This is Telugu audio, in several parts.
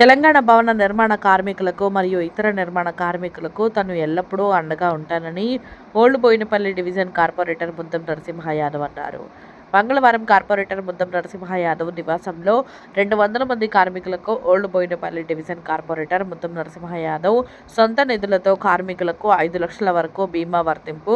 తెలంగాణ భవన నిర్మాణ కార్మికులకు మరియు ఇతర నిర్మాణ కార్మికులకు తను ఎల్లప్పుడూ అండగా ఉంటానని old Boinpally division corporator Muddam Narasimha Yadav అన్నారు. మంగళవారం కార్పొరేటర్ ముద్దం నరసింహ యాదవ్ నివాసంలో రెండు వందల మంది కార్మికులకు old Boinapalli division corporator Muddam Narasimha Yadav సొంత నిధులతో కార్మికులకు ఐదు లక్షల వరకు బీమా వర్తింపు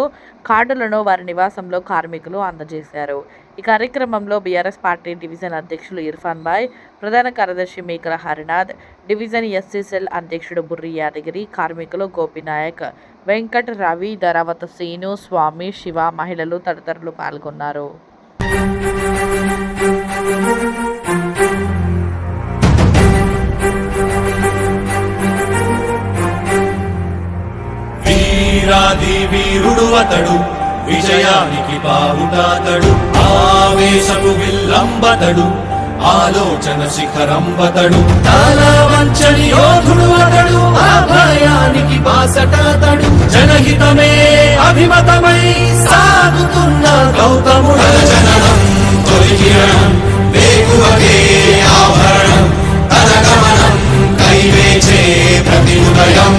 కార్డులను వారి నివాసంలో కార్మికులు అందజేశారు. ఈ కార్యక్రమంలో బీఆర్ఎస్ పార్టీ డివిజన్ అధ్యక్షులు ఇర్ఫాన్ బాయ్ ప్రధాన కార్యదర్శి మేకల హరినాథ్ డివిజన్ ఎస్సీసెల్ అధ్యక్షుడు బుర్రి యాదగిరి కార్మికులు గోపినాయక్ వెంకట్ రవి ధరావత శ్రీను స్వామి శివ మహిళలు తదితరులు పాల్గొన్నారు. వీరాది వీరుడు అతడు విజయానికి బావుటాతడు ఆవేశపు విల్లంబతడు ఆలోచన శిఖరంబతడు. చాలా వంచని యోధుడు అతడు ఆ భయానికి బాసటాతడు. జనహితమే అభిమతమై సాగుతున్న గౌతముడు. జననం తొలి కిరణం వేగువకే ఆభరణం తన గమనం కైవేచే ప్రతి ఉదయం